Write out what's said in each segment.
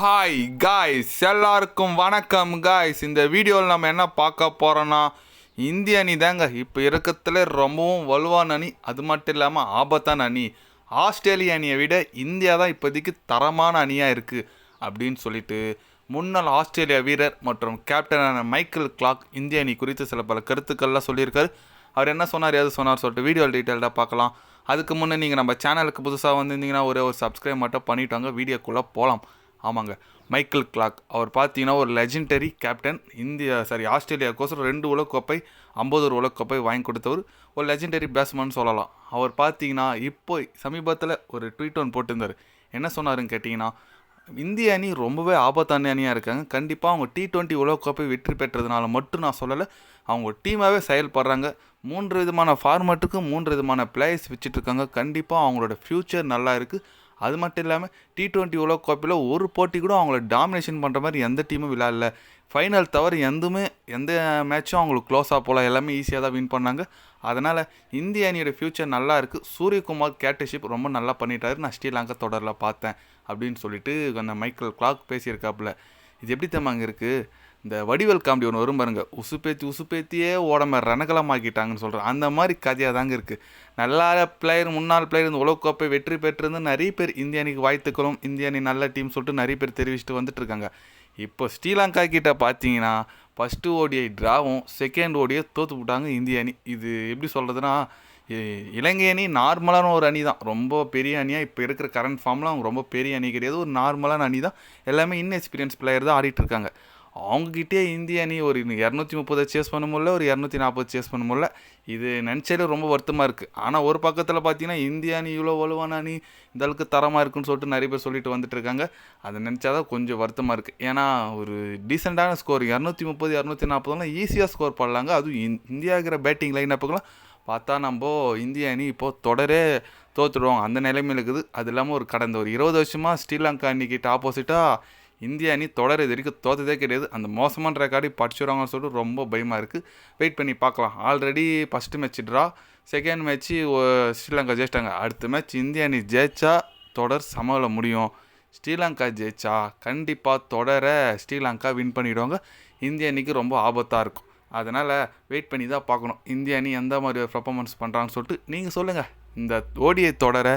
Hi guys எல்லாருக்கும் வணக்கம் guys இந்த வீடியோவில் நம்ம என்ன பார்க்க போகிறோன்னா இந்திய அணி தாங்க இப்போ இருக்கத்துல ரொம்பவும் வலுவான அணி. அது மட்டும் இல்லாமல் ஆபத்தான அணி. ஆஸ்திரேலிய அணியை விட இந்தியா தான் இப்போதைக்கு தரமான அணியாக இருக்குது அப்படின்னு சொல்லிட்டு முன்னாள் ஆஸ்திரேலியா வீரர் மற்றும் கேப்டனான மைக்கேல் கிளாக் இந்திய அணி குறித்து சில பல கருத்துக்கள்லாம் சொல்லியிருக்காரு. அவர் என்ன சொன்னார் எது சொன்னார் சொல்லிட்டு வீடியோ டீட்டெயில்டாக பார்க்கலாம். அதுக்கு முன்னே நீங்கள் நம்ம சேனலுக்கு புதுசாக வந்திருந்தீங்கன்னா ஒரே ஒரு சப்ஸ்கிரைப் மட்டும் பண்ணிவிட்டு வாங்க. வீடியோக்குள்ளே போகலாம் ஆமாங்க. Michael clock. அவர் பார்த்தீங்கன்னா ஒரு லெஜெண்டரி கேப்டன் இந்தியா சாரி ஆஸ்திரேலியாவுக்கோசரம் ரெண்டு உலகக்கோப்பை ஐம்பது ஒரு உலகக்கோப்பை வாங்கி கொடுத்தவர் ஒரு லெஜெண்டரி பேட்ஸ்மேன் சொல்லலாம். அவர் பார்த்தீங்கன்னா இப்போ சமீபத்தில் ஒரு ட்வீட் ஒன் போட்டிருந்தார். என்ன சொன்னாருன்னு கேட்டிங்கன்னா இந்திய அணி ரொம்பவே ஆபத்தான அணியாக இருக்காங்க. கண்டிப்பாக அவங்க டி டுவெண்ட்டி உலகக்கோப்பை வெற்றி பெற்றதுனால மட்டும் நான் சொல்லலை. அவங்க டீமாகவே செயல்படுறாங்க. மூன்று விதமான ஃபார்மேட்டுக்கு மூன்று விதமான பிளேயர்ஸ் வச்சுட்ருக்காங்க கண்டிப்பாக அவங்களோட ஃப்யூச்சர் நல்லா இருக்குது அது மட்டும் இல்லாமல் டி டுவெண்ட்டி உலகக்கோப்பையில் ஒரு போட்டி கூட அவங்கள டாமினேஷன் பண்ணுற மாதிரி எந்த டீமும் விளாடல ஃபைனல் தவிர எந்துமே எந்த மேட்சும் அவங்களுக்கு க்ளோஸாக போகலாம் எல்லாமே ஈஸியாக தான் வின் பண்ணாங்க. அதனால் இந்திய அணியோட ஃப்யூச்சர் நல்லா இருக்குது சூரியகுமார் கேட்டர்ஷிப் ரொம்ப நல்லா பண்ணிட்டாரு நான் ஸ்ரீலங்கா தொடரில் பார்த்தேன் அப்படின்னு சொல்லிட்டு அந்த மைக்கேல் கிளாக் பேசியிருக்காப்புல. இது எப்படி தம்மாங்க இருக்குது இந்த வடிவேல் காமெடி ஒன்று வரும் பாருங்க. உசுப்பேத்தி உசுப்பேத்தியே உடம்ப ரணகலமாக்கிட்டாங்கன்னு சொல்கிறேன் அந்த மாதிரி கதையாக தாங்க இருக்குது நல்லா பிளேயர் முன்னாள் பிளேயர் இந்த உலகக்கோப்பை வெற்றி பெற்றிருந்து நிறைய பேர் இந்திய அணிக்கு வாழ்த்துக்களும் இந்திய அணி நல்ல டீம் சொல்லிட்டு நிறைய பேர் தெரிவிச்சுட்டு வந்துட்டு இருக்காங்க. இப்போ ஸ்ரீலங்கா கிட்ட பார்த்தீங்கன்னா ஃபஸ்ட்டு ஓடிஐ ட்ராவும் செகண்ட் ஓடியை தோற்று விட்டாங்க இந்திய அணி. இது எப்படி சொல்கிறதுனா இலங்கை அணி நார்மலான ஒரு அணி தான் ரொம்ப பெரிய அணியாக இப்போ இருக்கிற கரண்ட் ஃபார்மில் அவங்க ரொம்ப பெரிய அணி கிடையாது. ஒரு நார்மலான அணி தான் எல்லாமே இன்எக்ஸ்பீரியன்ஸ் பிளேயர் தான் ஆடிட்டு இருக்காங்க. அவங்ககிட்டே இந்திய அணி ஒரு இரநூத்தி முப்பதை சேஸ் பண்ண முடியல ஒரு இரநூத்தி நாற்பது சேஸ் பண்ண முடியல. இது நினச்சாலே ரொம்ப வருத்தமாக இருக்குது ஆனால் ஒரு பக்கத்தில் பார்த்தீங்கன்னா இந்திய அணி இவ்வளோ வலுவான அணி இந்த அளவுக்கு தரமாக இருக்குன்னு சொல்லிட்டு நிறைய பேர் சொல்லிட்டு வந்துட்டு இருக்காங்க. அதை நினச்சா தான் கொஞ்சம் வருத்தமாக இருக்குது ஏன்னா ஒரு டீசெண்டான ஸ்கோர் இரநூத்தி முப்பது இரநூத்தி நாற்பதுலாம் ஈஸியாக ஸ்கோர் பண்ணலாங்க. அதுவும் இந் இந்தியாங்கிற பேட்டிங் லைன் அப்புக்கெல்லாம் பார்த்தா நம்ம இந்திய அணி இப்போது தொடரே தோற்றுடுவோம் அந்த நிலைமையில் இருக்குது. அது இல்லாமல் ஒரு கடந்த ஒரு இருபது வருஷமாக ஸ்ரீலங்கா அணிக்கிட்ட ஆப்போசிட்டாக இந்திய அணி தொடர் இது வரைக்கும் தோற்றதே கிடையாது. அந்த மோசமான ரெக்கார்டையும் படிச்சுடுவாங்கன்னு சொல்லிட்டு ரொம்ப பயமாக இருக்குது வெயிட் பண்ணி பார்க்கலாம். Already first match draw second match Sri Lanka ஜெயிச்சிட்டாங்க. அடுத்த மேட்ச் இந்திய அணி ஜெயிச்சா தொடர் சமவில் முடியும். ஸ்ரீலங்கா ஜெயிச்சா கண்டிப்பாக தொடரை ஸ்ரீலங்கா வின் பண்ணிவிடுவாங்க இந்திய அணிக்கு ரொம்ப ஆபத்தாக இருக்கும். அதனால் வெயிட் பண்ணி தான் பார்க்கணும். இந்திய அணி எந்த மாதிரி பர்ஃபாமன்ஸ் பண்ணுறாங்கன்னு சொல்லிட்டு நீங்கள் சொல்லுங்கள் இந்த ஓடிஐ தொடரை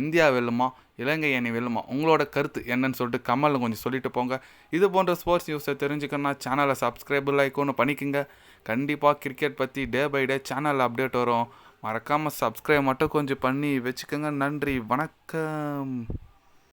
இந்தியா வெல்லுமா? இலங்கை அணி வெல்லுமா? உங்களோட கருத்து என்னன்னு சொல்லிட்டு கமலில் கொஞ்சம் சொல்லிட்டு போங்க. இது போன்ற ஸ்போர்ட்ஸ் நியூஸை தெரிஞ்சுக்கணும்னா சேனலை சப்ஸ்கிரைப் லைக்கோன்னு பண்ணிக்கோங்க. கண்டிப்பாக கிரிக்கெட் பற்றி டே பை டே சேனலில் அப்டேட் வரும். மறக்காமல் சப்ஸ்கிரைப் மட்டும் கொஞ்சம் பண்ணி வச்சுக்கோங்க. நன்றி வணக்கம்.